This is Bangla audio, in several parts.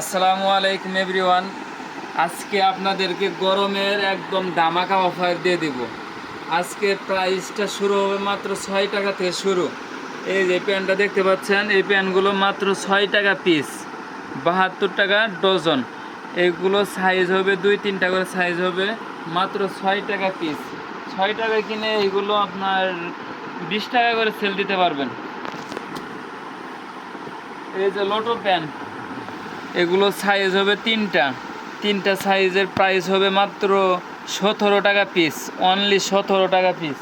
আসসালামু আলাইকুম এভরিওয়ান আজকে আপনাদেরকে গরমের একদম দামাকা অফার দিয়ে দিব। আজকে প্রাইসটা শুরু হবে মাত্র ছয় টাকা থেকে শুরু। এই যে প্যান্টটা দেখতে পাচ্ছেন, এই প্যান্টগুলো মাত্র ছয় টাকা পিস বাহাত্তর টাকা ডজন এগুলো সাইজ হবে, দুই তিনটা করে সাইজ হবে, মাত্র ছয় টাকা পিস ছয় টাকা কিনে এগুলো আপনার বিশ টাকা করে সেল দিতে পারবেন। এই যে লোটো প্যান্ট এগুলো সাইজ হবে তিনটা। তিনটা সাইজের প্রাইস হবে মাত্র সতেরো টাকা পিস অনলি সতেরো টাকা পিস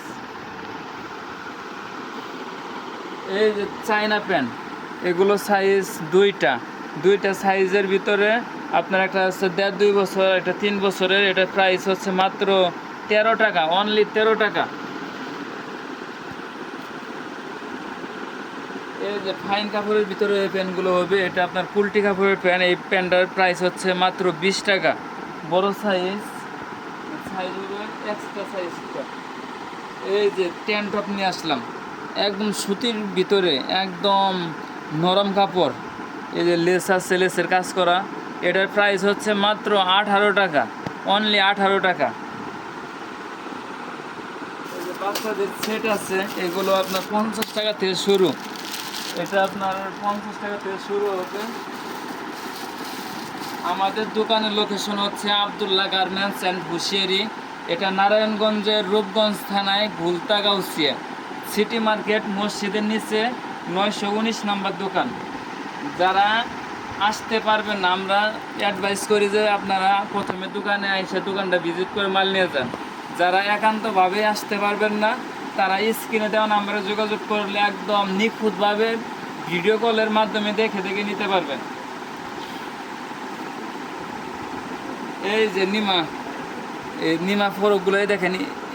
এই যে চায়না প্যান্ট এগুলো সাইজ দুইটা। দুইটা সাইজের ভিতরে আপনার একটা হচ্ছে দেড়, দুই বছর, একটা তিন বছরের এটা প্রাইস হচ্ছে মাত্র তেরো টাকা অনলি তেরো টাকা। যে ফাইন কাপড়ের ভিতরে এই প্যান্টগুলো হবে, এটা আপনার কুলটি কাপড়ের প্যান্ট এই প্যান্টটার প্রাইস হচ্ছে মাত্র বিশ টাকা। বড় সাইজ সাইজ হবে এক্সট্রা সাইজটা এই যে ট্যান টপ নিয়ে আসলাম। একদম সুতির ভিতরে একদম নরম কাপড়। এই যে লেস আছে লেসের কাজ করা। এটার প্রাইস হচ্ছে মাত্র আঠারো টাকা। অনলি আঠারো টাকা। বাচ্চাদের সেট আছে, এগুলো আপনার পঞ্চাশ টাকা থেকে শুরু। এটা আপনার পঞ্চাশ টাকা থেকে শুরু হবে। আমাদের দোকানের লোকেশন হচ্ছে আবদুল্লাহ গার্মেন্টস অ্যান্ড হুশিয়ারি এটা নারায়ণগঞ্জের রূপগঞ্জ থানায় ভুলতা গাউসিয়া সিটি মার্কেট মসজিদের নিচে নয়শো উনিশ নম্বর দোকান। যারা আসতে পারবেন আমরা অ্যাডভাইস করি যে আপনারা প্রথমে দোকানে এসে দোকানটা ভিজিট করে মাল নিয়ে যান। যারা একান্তভাবে আসতে পারবেন না তারা স্ক্রিনে দেওয়া নাম্বারে যোগাযোগ করলে একদম নিখুঁতভাবে ভিডিও কলের মাধ্যমে দেখে দেখে নিতে পারবেন। এই যে নিমা, এই নিমা ফরকগুলোই দেখেন,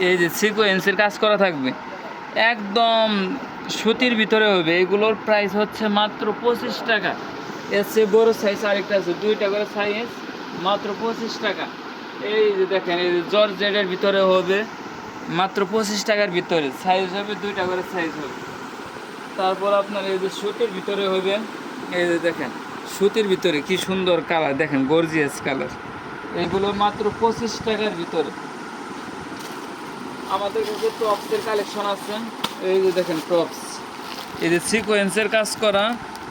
এই যে সিকোয়েন্সের কাজ করা থাকবে। একদম সুতির ভিতরে হবে, এগুলোর প্রাইস হচ্ছে মাত্র পঁচিশ টাকা। এর চেয়ে বড়ো সাইজ আরেকটা আছে, দুইটা করে সাইজ মাত্র পঁচিশ টাকা। এই যে দেখেন, এই জর্জেটের ভিতরে হবে। মাত্র পঁচিশ টাকার ভিতরে। সাইজ হবে, দুইটা করে সাইজ হবে। তারপর আপনার এই যে সুতির ভিতরে হবে, এই যে দেখেন, সুতির ভিতরে কি সুন্দর কালার দেখেন গর্জিয়াস কালার এগুলো মাত্র পঁচিশ টাকার ভিতরে। আমাদের কাছে টপসের কালেকশন আছে। এই যে দেখেন টপস এই যে সিকোয়েন্সের কাজ করা,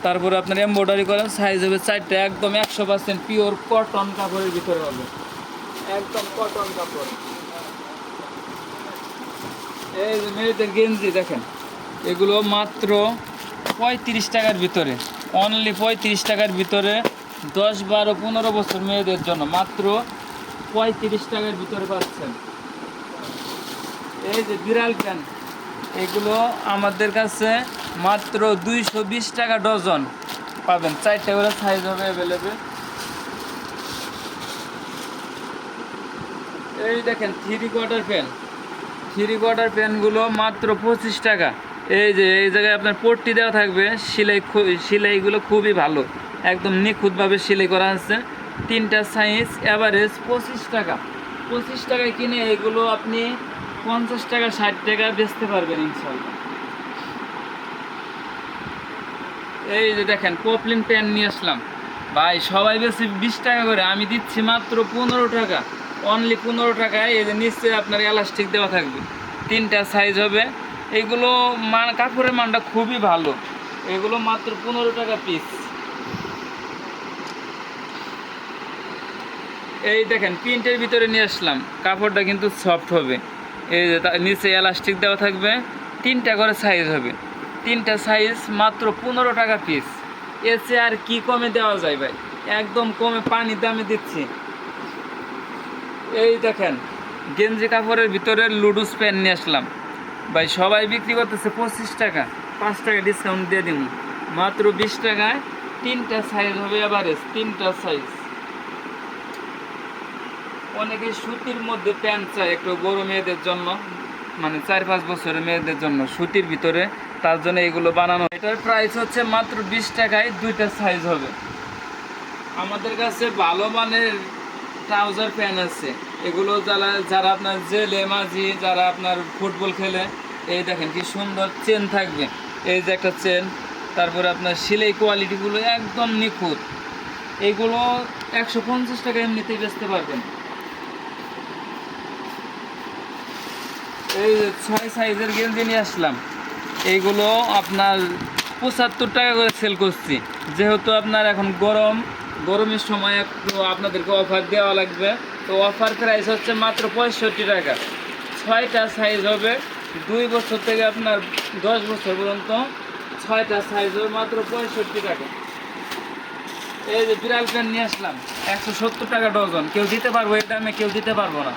তারপরে আপনার এমব্রয়ডারি করা সাইজ হবে চারটে, একদম একশো পার্সেন্ট পিওর কটন কাপড়ের ভিতরে হবে। একদম কটন কাপড়। এই যে মেয়েদের গেঞ্জি দেখেন, এগুলো মাত্র পঁয়ত্রিশ টাকার ভিতরে অনলি পঁয়ত্রিশ টাকার ভিতরে, দশ, বারো, পনেরো বছর মেয়েদের জন্য মাত্র পঁয়ত্রিশ টাকার ভিতরে পাচ্ছেন। এই যে বিড়াল প্যান্ট, এগুলো আমাদের কাছে মাত্র দুইশো বিশ টাকা ডজন পাবেন। চারটে করে সাইজ হবে অ্যাভেলেবেল এই দেখেন three quarter pant three quarter প্যান্টগুলো মাত্র পঁচিশ টাকা। এই যে, এই জায়গায় আপনার পট্টি দেওয়া থাকবে। সেলাই সেলাইগুলো খুবই ভালো। একদম নিখুঁতভাবে সেলাই করা আছে। তিনটা সাইজ অ্যাভারেজ পঁচিশ টাকা। পঁচিশ টাকায় কিনে এগুলো আপনি পঞ্চাশ টাকা, ষাট টাকা বেচতে পারবেন ইনশাল্লাহ এই যে দেখেন পপলিন প্যান্ট নিয়ে আসলাম। ভাই, সবাই বেশি বিশ টাকা করে, আমি দিচ্ছি মাত্র পনেরো টাকা। অনলি পনেরো টাকায় এই যে নিচে আপনার এলাস্টিক দেওয়া থাকবে। তিনটা সাইজ হবে। এগুলো মান কাপড়ের মানটা খুবই ভালো। এগুলো মাত্র পনেরো টাকা পিস এই দেখেন, প্রিন্টের ভিতরে নিয়ে আসলাম। কাপড়টা কিন্তু সফট হবে। এই যে নিচে এলাস্টিক দেওয়া থাকবে। তিনটা করে সাইজ হবে। তিনটা সাইজ মাত্র পনেরো টাকা পিস এসে আর কি কমে দেওয়া যায় ভাই? একদম কমে পানি দামে দিচ্ছি। এই দেখেন, গেঞ্জি কাপড়ের ভিতরে লুডুস প্যান্ট নিয়ে আসলাম। ভাই, সবাই বিক্রি করতেছে পঁচিশ টাকা, পাঁচ টাকা ডিসকাউন্ট দিয়ে দিব মাত্র বিশ টাকায় তিনটা সাইজ হবে এভারেজ তিনটা সাইজ অনেকে সুতির মধ্যে প্যান্ট চায় একটু বড় মেয়েদের জন্য মানে চার পাঁচ বছরের মেয়েদের জন্য সুতির ভিতরে, তার জন্য এগুলো বানানো। এটার প্রাইস হচ্ছে মাত্র বিশ টাকায় দুইটা সাইজ হবে। আমাদের কাছে ভালো মানের ট্রাউজার প্যান্ট আছে। এগুলো যারা যারা আপনার জেলে, মাঝি, যারা আপনার ফুটবল খেলে, এই দেখেন কি সুন্দর চেন থাকবে। এই যে একটা চেন, তারপরে আপনার সেলাই কোয়ালিটিগুলো একদম নিখুঁত। এগুলো একশো পঞ্চাশ টাকা এমনিতেই বেচতে পারবেন। এই যে ছয় সাইজের গেঞ্জি নিয়ে আসলাম। এইগুলো আপনার পঁচাত্তর টাকা করে সেল করছি। যেহেতু আপনার এখন গরম গরমের সময় একটু আপনাদেরকে অফার দেওয়া লাগবে। তো অফার প্রাইস হচ্ছে মাত্র পঁয়ষট্টি টাকা। ছয়টা সাইজ হবে, দুই বছর থেকে আপনার দশ বছর পর্যন্ত ছয়টা সাইজ হবে মাত্র পঁয়ষট্টি টাকা। এই যে বিড়াল প্যান্ট নিয়ে আসলাম, একশো সত্তর টাকা ডজন। কেউ দিতে পারব, এই দামে কেউ দিতে পারব না।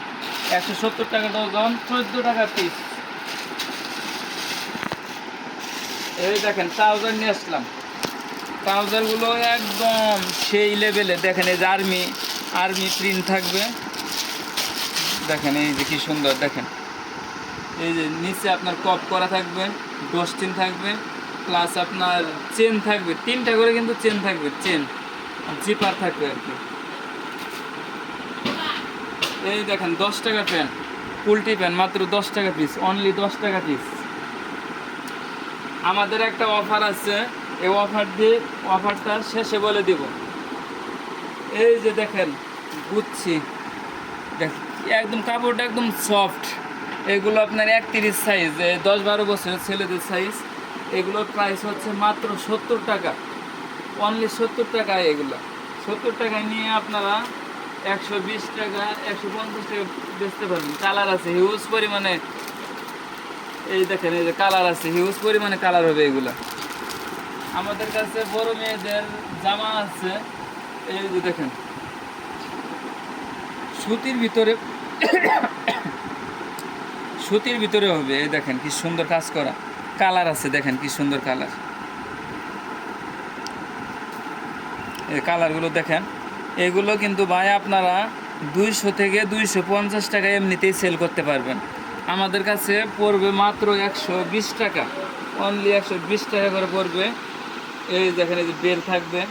একশো সত্তর টাকা ডজন, চোদ্দ টাকা পিস এই দেখেন ট্রাউজার নিয়ে আসলাম। ট্রাউজারগুলো একদম সেই লেভেলে দেখেন এই যে আর্মি আর্মি প্রিন্ট থাকবে। দেখেন এই যে কি সুন্দর, দেখেন। এই যে নিচে আপনার কপ করা থাকবে ডস্টিন থাকবে প্লাস আপনার চেন থাকবে। তিনটা করে কিন্তু চেন থাকবে চেন জিপার থাকবে আর কি। এই দেখেন, দশ টাকা প্যান পুলটি প্যান মাত্র দশ টাকা পিস অনলি দশ টাকা পিস আমাদের একটা অফার আছে। এই অফার দিয়ে অফারটা শেষে বলে দিব। এই যে দেখেন, গুচ্ছি। দেখ, একদম কাপড়টা একদম সফট এগুলো আপনার একত্রিশ সাইজ দশ বারো বছরের ছেলেদের সাইজ এগুলোর প্রাইস হচ্ছে মাত্র সত্তর টাকা। অনলি সত্তর টাকা এগুলো। সত্তর টাকায় নিয়ে আপনারা একশো বিশ টাকা, একশো পঞ্চাশ টাকা বেচতে পারবেন। কালার আছে হিউজ পরিমাণে এই দেখেন, এই যে কালার আছে হিউজ পরিমাণে কালার হবে এগুলা। আমাদের কাছে বড় মেয়েদের জামা আছে, এই যে দেখেন। সুতির ভিতরে সুতির ভিতরে হবে, এই দেখেন, কি সুন্দর কাজ করা। কালার আছে, দেখেন, কি সুন্দর কালার এই কালারগুলো দেখেন, এগুলো কিন্তু ভাই আপনারা দুইশো থেকে দুইশো পঞ্চাশ টাকা এমনিতেই সেল করতে পারবেন। আমাদের কাছে পড়বে মাত্র একশো বিশ টাকা। অনলি একশো বিশ টাকা করে পড়বে। এই দেখেন, এই যে বেল থাকবে।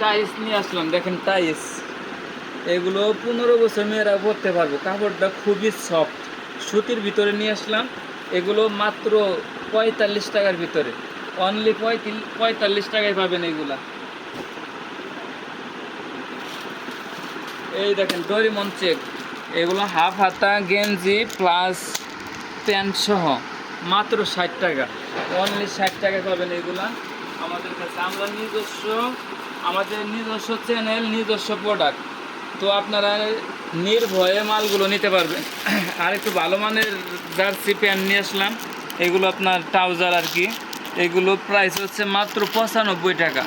টাইস নিয়ে আসলাম। দেখেন টাইস এগুলো পনেরো বছর মেয়েরা পরতে পারব। কাপড়টা খুবই সফট সুতির ভিতরে নিয়ে আসলাম। এগুলো মাত্র পঁয়তাল্লিশ টাকার ভিতরে। অনলি পঁয়তাল্লিশ টাকায় পাবেন এগুলা। এই দেখেন ডরিমন চেক এগুলো হাফ হাতা, গেঞ্জি প্লাস প্যান্ট সহ মাত্র ষাট টাকা। অনলি ষাট টাকা পাবেন এগুলা। আমাদের কাছে আমরা নিজস্ব, আমাদের নিজস্ব চ্যানেল নিজস্ব প্রোডাক্ট তো আপনারা নির্ভয়ে মালগুলো নিতে পারবেন। আর একটু ভালো মানের জার্সি প্যান্ট নিয়ে আসলাম। এগুলো আপনার ট্রাউজার আর কি। এগুলো প্রাইস হচ্ছে মাত্র পঁচানব্বই টাকা।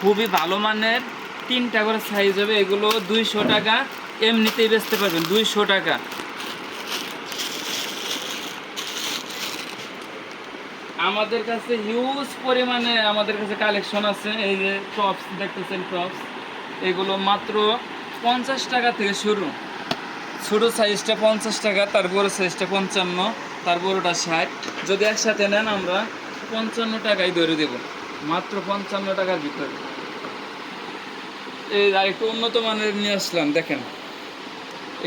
খুবই ভালো মানের তিনটা করে সাইজ হবে। এগুলো দুইশো টাকা। এমনিতেই বেচতে পারবেন, দুইশো টাকা। আমাদের কাছে হিউজ পরিমাণে আমাদের কাছে কালেকশন আছে, এই যে টপস দেখতেছেন টপস এগুলো মাত্র পঞ্চাশ টাকা থেকে শুরু। ছোটো সাইজটা পঞ্চাশ টাকা, তার বড় সাইজটা পঞ্চান্ন, তার বড়োটা ষাট। যদি একসাথে নেন আমরা পঞ্চান্ন টাকায় ধরে দেব, মাত্র পঞ্চান্ন টাকার ভিতরে। এই আর একটু উন্নত মানের নিয়ে আসলাম, দেখেন।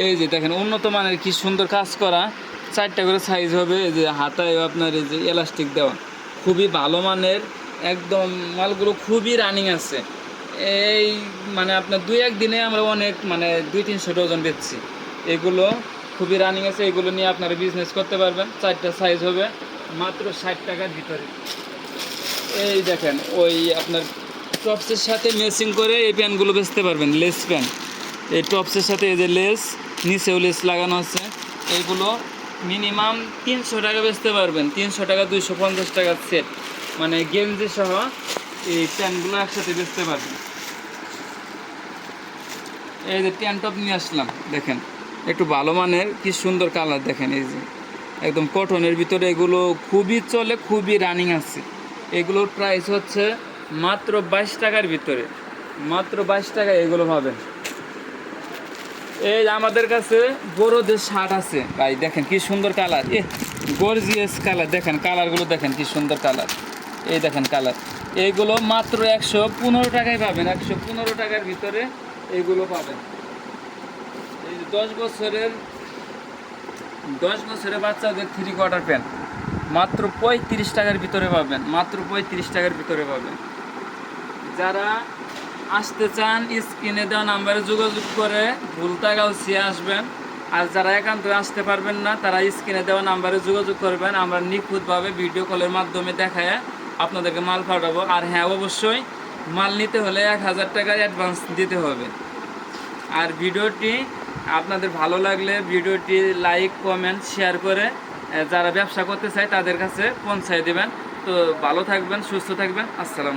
এই যে দেখেন, উন্নত মানের কি সুন্দর কাজ করা। চারটা করে সাইজ হবে, এই যে হাতায় আপনার এই যে এলাস্টিক দেওয়া। খুবই ভালো মানের, একদম মালগুলো খুবই রানিং আছে। এই মানে আপনার দুই এক দিনে আমরা অনেক মানে দুই তিনশো ডজন বেচছি। এগুলো খুবই রানিং আছে, এগুলো নিয়ে আপনারা বিজনেস করতে পারবেন। চারটা সাইজ হবে, মাত্র ষাট টাকার ভিতরে। এই দেখেন, ওই আপনার টপসের সাথে মেসিং করে এই প্যানগুলো বেচতে পারবেন লেস প্যান এই টপসের সাথে এই যে লেস নিচেও লেস লাগানো আছে। এইগুলো মিনিমাম তিনশো টাকা বেচতে পারবেন। তিনশো টাকা, দুইশো পঞ্চাশ টাকার সেট মানে গেঞ্জি সহ এই প্যান্টগুলো একসাথে বেচতে পারবেন। এই যে ট্যান টপ নিয়ে আসলাম, দেখেন। একটু ভালো মানের, কি সুন্দর কালার দেখেন এই যে। একদম কটনের ভিতরে এগুলো খুবই চলে, খুবই রানিং আছে। এগুলোর প্রাইস হচ্ছে মাত্র বাইশ টাকার ভিতরে। মাত্র বাইশ টাকায় এগুলো পাবেন। এই আমাদের কাছে বড়দের শার্ট আছে। ভাই, দেখেন কি সুন্দর কালার। এ গর্জিয়াস কালার। দেখেন, কালারগুলো দেখেন কি সুন্দর কালার। এই দেখেন কালার। এইগুলো মাত্র একশো পনেরো টাকায় পাবেন। একশো পনেরো টাকার ভিতরে এইগুলো পাবেন। এই দশ বছরের দশ বছরের বাচ্চাদের থ্রি কোয়ার্টার প্যান্ট মাত্র পঁয়ত্রিশ টাকার ভিতরে পাবেন। মাত্র পঁয়ত্রিশ টাকার ভিতরে পাবেন। যারা আসতে চান, স্ক্রিনে দেওয়া নাম্বারে যোগাযোগ করে ভুলতাগাউসিয়া আসবেন। আর যারা একান্ত আসতে পারবেন না, তারা স্ক্রিনে দেওয়া নাম্বারে যোগাযোগ করবেন। আমরা নিখুঁতভাবে ভিডিও কলের মাধ্যমে দেখায় আপনাদেরকে মাল পাঠাবো। আর হ্যাঁ অবশ্যই মাল নিতে হলে এক হাজার টাকা অ্যাডভান্স দিতে হবে। আর ভিডিওটি আপনাদের ভালো লাগলে ভিডিওটি লাইক কমেন্ট শেয়ার করে যারা ব্যবসা করতে চায় তাদের কাছে পৌঁছায় দেবেন। তো ভালো থাকবেন, সুস্থ থাকবেন। আসসালাম